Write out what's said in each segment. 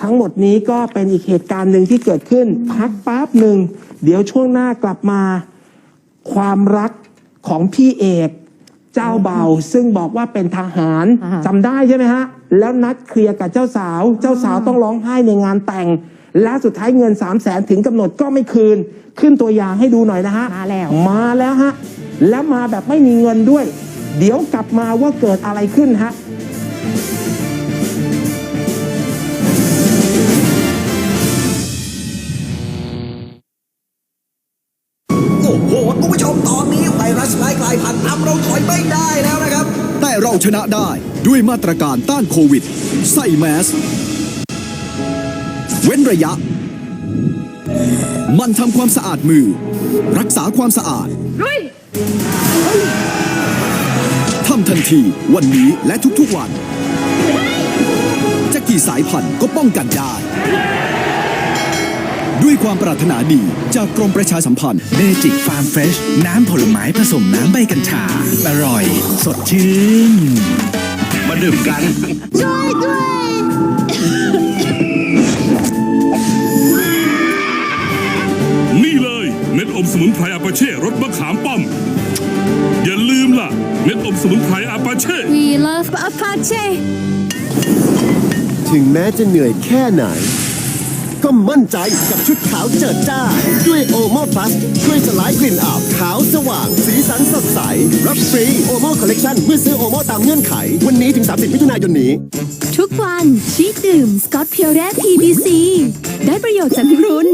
ทั้งหมดนี้ก็เป็นอีกเหตุการณ์หนึ่งที่เกิดขึ้น พักแป๊บหนึ่ง เดี๋ยวช่วงหน้ากลับมา ความรักของพี่เอกเจ้าเบาซึ่งบอกว่าเป็นทหารอ่าฮะ จำได้ใช่ไหมฮะ แล้วนัดเคลียร์กับเจ้าสาว เจ้าสาวต้องร้องไห้ในงานแต่ง และสุดท้ายเงิน 3 0 0แสนถึงกำหนดก็ไม่คืน ขึ้นตัวอย่างให้ดูหน่อยนะฮะ มาแล้ว มาแล้วฮะ แล้วมาแบบไม่มีเงินด้วย เดี๋ยวกลับมาว่าเกิดอะไรขึ้นฮะ นธุ์นำเราถอยไม่ได้แล้วนะครับ แต่เราชนะได้ด้วยมาตรการต้านโควิด ใส่แมส เว้นระยะ มันทำความสะอาดมือ รักษาความสะอาดทำทันทีวันนี้และทุกๆวัน จะกี่สายพันธุ์ก็ป้องกันได้ ด้วยความปรารถนาดีจากกรมประชาสัมพันธ์ เมจิกฟาร์มเฟรชน้ำผลไม้ผสมน้ำใบกัญชา อร่อย สดชื่น มาดื่มกันนี่เลยเม็ดอมสมุนไพรอาปาเช่รสมะขามป้อม อย่าลืมล่ะ เม็ดอมสมุนไพรอาปาเช่ We love Apache ถึงแม้จะเหนื่อยแค่ไหน ก็มั่นใจกับชุดขาวเจิดจ้า ด้วยโอโมพลัสช่วยสลายกลิ่นอับขาวสว่าง สีสันสดใส รับฟรีโอโมคอลเลกชันเมื่อซื้อโอโมตามเงื่อนไข วันนี้ถึง 30 มิถุนายนนี้ ทุกวันชีสดื่มสกอตเพียวแร่ PBC ได้ประโยชน์จากรุน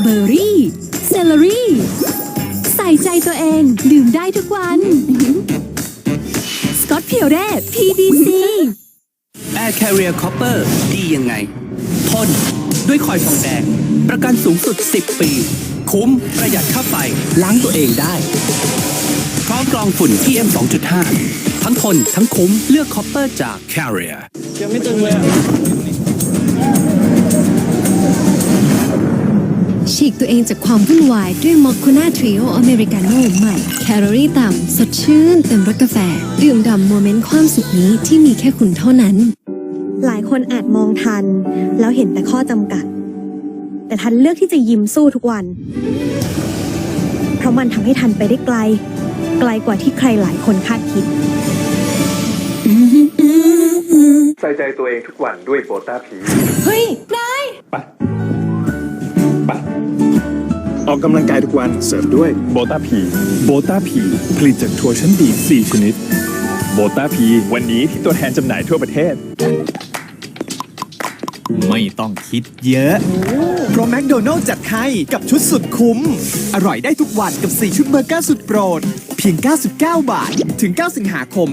เบอร์รี่เซลลารี่ ใส่ใจตัวเองดื่มได้ทุกวันสกอตเพียวแร่ PBC Air Carrier Copper ดียังไงทน ด้วยคอยฟองแดง ประกันสูงสุด 10 ปี คุ้มประหยัดค่าไฟล้างตัวเองได้พร้อมกรองฝุ่น PM 2.5 ทั้งทนทั้งคุ้มเลือก Copper จาก Carrier ยังไม่ตึงเลยฉีกตัวเองจากความวุ่นวายด้วยมอคโคนาทริโออเมริกาโน่ใหม่ แคลอรี่ต่ำ สดชื่น เต็มรสกาแฟ ดื่มด่ำโมเมนต์ความสุขนี้ที่มีแค่คุณเท่านั้น หลายคนอาจมองทัน แล้วเห็นแต่ข้อจำกัด แต่ทันเลือกที่จะยิ้มสู้ทุกวัน เพราะมันทำให้ทันไปได้ไกล ไกลกว่าที่ใครหลายคนคาดคิด ใส่ใจตัวเองทุกวันด้วยโบต้าพีเฮ้ยได้ออกกำลังกายทุกวันเสริมด้วยโบต้าพีโบต้าพีผลิตจากถั่วชั้นดี 4 ชนิดโบต้าพีวันนี้ที่ตัวแทนจำหน่ายทั่วประเทศ ไม่ต้องคิดเยอะ เพราะแมคโดนัลจัดให้กับชุดสุดคุ้ม อร่อยได้ทุกวันกับ 4 ชุดเบอร์เกอร์สุดโปรด เพียง 99 บาท ถึง 9 สิงหาคม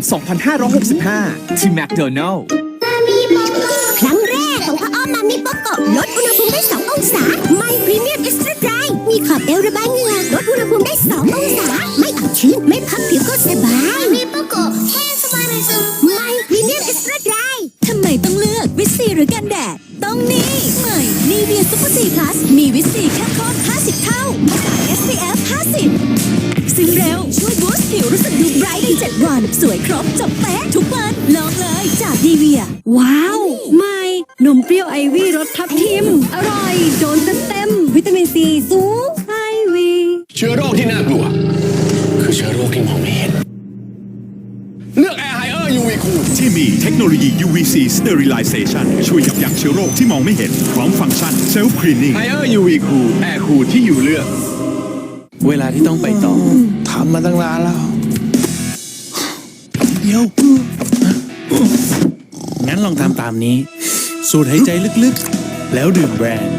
2565 ที่แมคโดนัลครั้งแรกของพ่ออ้อมมามิโปโกะลดอุณหภูมิได้ 2 องศา ไม่พรีเมียมเอ็กซ์ตร้าไดมีขอบเอวระบายเหงื่อลดอุณหภูมิได้ 2 องศา ไม่อับชื้น ไม่พับผิวก็สบายมิโปโกะแค่สบายในซึมไม่พรีเมี หรือกันแดด ต้องนี่ใหม่นีเวียซุปเปอร์ซีพลัสมีวิตซีเข้มข้น50 เท่าจาก SPF 50 ซึ่งเร็ว ช่วยบูสต์ผิวรู้สึกดูไบรท์ใน7วัน สวยครบจบเป๊ะทุกวันลองเลยจากนีเวีย ว้าวไม่นมเปรี้ยวไอวี่รสทับทิม อร่อย โดนเต็มเต็มๆวิตามินซีสูง โนโลยี UVC Sterilization ช่วยยับยั้งเชื้อโรคที่มองไม่เห็นพร้อมฟังก์ชัน Self Cleaning Higher UV Cool Air Cool ที่อยู่เลือก เวลาที่ต้องไปต่อทำมาตั้งนานแล้วเดี๋ยวงั้นลองทำตามนี้ สูดหายใจลึกๆ แล้วดื่มแบรนด์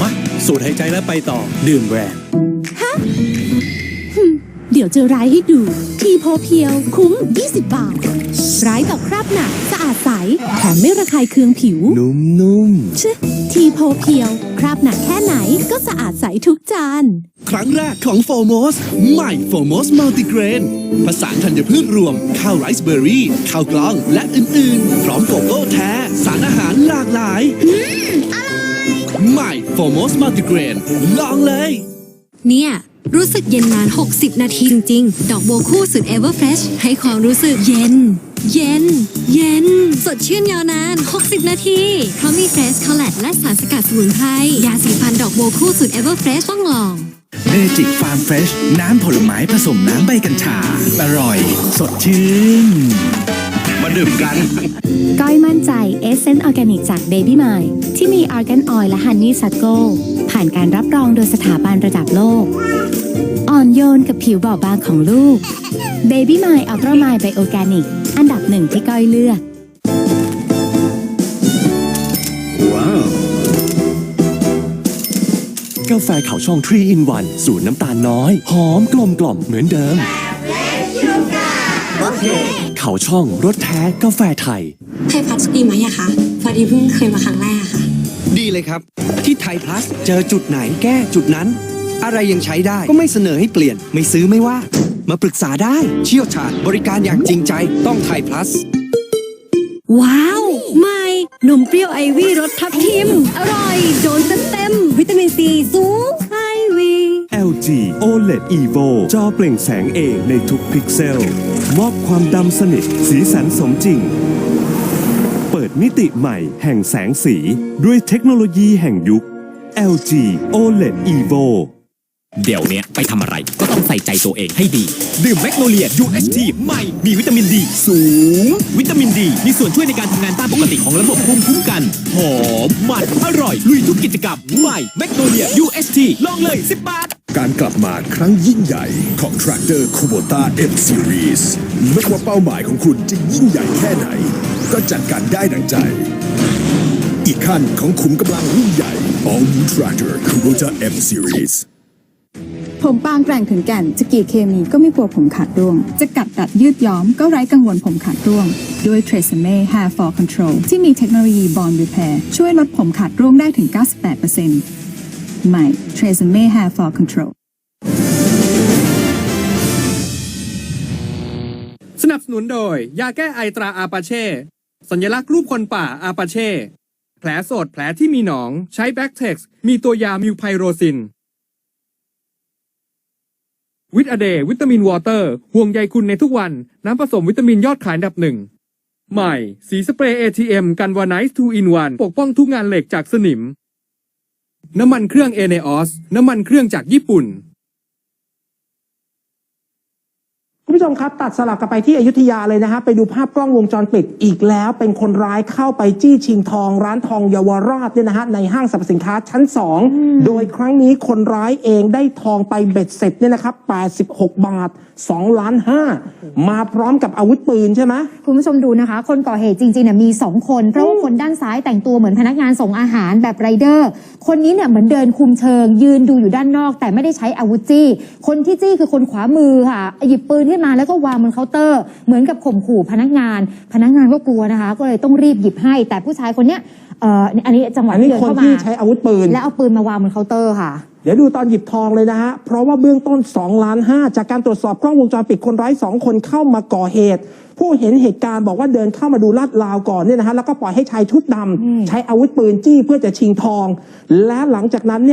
มาสูดหายใจแล้วไปต่อ ดื่มแบรนด์เดี๋ยวจะร้ายให้ดู ทีโพเพียวคุ้ม 20 บาท ร้ายต่อคราบหนักสะอาดใส แถมไม่ระคายเคืองผิวนุ่มชึทีโพเพียว คราบหนักแค่ไหนก็สะอาดใสทุกจาน ครั้งแรกของโฟโมสใหม่โฟโมสมัลติเกรนผสานธัญพืชรวม ข้าวไรซ์เบอร์รี่ ข้าวกล้อง และอื่น ๆ พร้อมโกโก้แท้ สารอาหารหลากหลายใหม่โฟโมสมัลติเกรนลองเลย เนี่ย รู้สึกเย็นนาน 60 นาทีจริงๆ ดอกโบวคู่สุด Everfresh ให้ความรู้สึกเย็น เย็น เย็น สดชื่นยาวนาน 60 นาที เพราะมีเฟรชคอลเลตและสารสกัดสมุนไพร ยาสีฟันดอกโบวคู่สูตรเอเวอร์เฟรชต้องลองเมจิกฟาร์มเฟรชน้ำผลไม้ผสมน้ำใบกัญชา อร่อย สดชื่น มาดื่มกัน ก้อยมั่นใจเอเซนต์ออร์แกนิกจาก Baby m i ที่มีอาร์แกนออยและฮันนี่ซัตโกผ่านการรับรองโดยสถาบันระดับโลกอ่อ นโยนกับผิวบอบบางของลูก Baby m i Ultra m i Bio Organic อันดับหนึ่งที่ก้อยเลือก ว้าว กาแฟขาวช่อง3 in 1สูตรน้ำตาลน้อย หอมกลมกล่อมเหมือนเดิมเขาช่องรสแท้กาแฟไทย ไทยพัสดีไหมอะคะพอดีเพิ่งเคยมาครั้งแรกอะค่ะ ดีเลยครับ ที่ไทยพลัสเจอจุดไหนแก้จุดนั้น อะไรยังใช้ได้ก็ไม่เสนอให้เปลี่ยน ไม่ซื้อไม่ว่า มาปรึกษาได้ เชี่ยวชาญบริการอย่างจริงใจต้องไทยพลัส ว้าว ใหม่นมเปรี้ยวไอวี่รสทับทิม อร่อย โดนเต็มๆวิตามินซีสูงไอวี่ LG OLED EVO จอเปล่งแสงเองในทุกพิกเซล มอบความดำสนิท สีสันสมจริง เปิดมิติใหม่แห่งแสงสี ด้วยเทคโนโลยีแห่งยุค LG OLED EVO เดี๋ยวเนี้ยไปทำอะไรก็ต้องใส่ใจตัวเองให้ดี ดื่มแมกโนเลีย UHT ใหม่ มีวิตามินดีสูง วิตามินดี มีส่วนช่วยในการทำงานตามปกติของระบบภูมิคุ้มกัน หอม มันอร่อย ลุยทุกกิจกรรมใหม่แมกโนเลีย UHT ลองเลย 10 บาท การกลับมาครั้งยิ่งใหญ่ของ Tractor Kubota M Series ไม่ว่าเป้าหมายของคุณจะยิ่งใหญ่แค่ไหน ก็จัดการได้ดังใจ อีกขั้นของขุมกำลังรุ่นใหญ่ All New Tractor Kubota M Series ผมบางแกร่งถึงแก่นจะกี่เคมีก็ไม่กลัวผมขาดร่วง จะกัดดัดยืดย้อมก็ไร้กังวลผมขาดร่วง ด้วย t r a c e m e Hair Fall Control ที่มีเทคโนโลยี Bond Repair ช่วยลดผมขาดร่วงได้ถึง 98%ใหม่ t r a c e m e Hair Fall Control สนับสนุนโดย ยาแก้ไอตราอาปาเช่ สัญลักษณ์รูปคนป่าอาปาเช่ แผลสดแผลที่มีหนอง ใช้แบ็กเท็กซ์มีตัวยามิวไพโรซิน วิตอเดย์วิตามินวอเตอร์ ห่วงใยคุณในทุกวัน น้ำผสมวิตามินยอดขายอันดับหนึ่ง ใหม่ สีสเปรย์ ATM กันวาไนซ์2 in 1ปกป้องทุกงานเหล็กจากสนิม น้ำมันเครื่องเอเนออสน้ำมันเครื่องจากญี่ปุ่น คุณผู้ชมครับ ตัดสลับกันไปที่อยุธยาเลยนะฮะไปดูภาพกล้องวงจรปิดอีกแล้ว เป็นคนร้ายเข้าไปจี้ชิงทอง ร้านทองเยาวราชเนี่ยนะฮะในห้างสรรพสินค้าชั้น 2 โดยครั้งนี้คนร้ายเองได้ทองไปเบ็ดเสร็จเนี่ยนะครับ86 บาท2ล้าน5มาพร้อมกับอาวุธปืนใช่ไหมคุณผู้ชมดูนะคะ คนก่อเหตุจริงๆเนี่ยมี 2 คน เพราะว่าคนด้านซ้ายแต่งตัวเหมือนพนักงานส่งอาหารแบบไรเดอร์ คนนี้เนี่ยเหมือนเดินคุมเชิง ยืนดูอยู่ด้านนอก แต่ไม่ได้ใช้อาวุธจี้ คนที่จี้คือคนขวามือค่ะ หยิบปืนขึ้นมาแล้วก็วางบนเคาน์เตอร์ เหมือนกับข่มขู่พนักงาน พนักงานก็กลัวนะคะ ก็เลยต้องรีบหยิบให้ แต่ผู้ชายคนเนี้ยเอ่ออันนี้จังหวะอันนี้ที่เดินคนเข้ามาที่ใช้อาวุธปืน แล้วเอาปืนมาวางบนเคาน์เตอร์ค่ะ เดี๋ยวดูตอนหยิบทองเลยนะฮะ เพราะว่าเบื้องต้น2ล้าน5จากการตรวจสอบกล้องวงจรปิดคนร้าย 2 คนเข้ามาก่อเหตุ ผู้เห็นเหตุการณ์บอกว่าเดินเข้ามาดูลาดราวก่อนเนี่ยนะฮะ แล้วก็ปล่อยให้ชายชุดดำใช้อาวุธปืนจี้เพื่อจะชิงทอง และหลังจากนั้นเนี่ย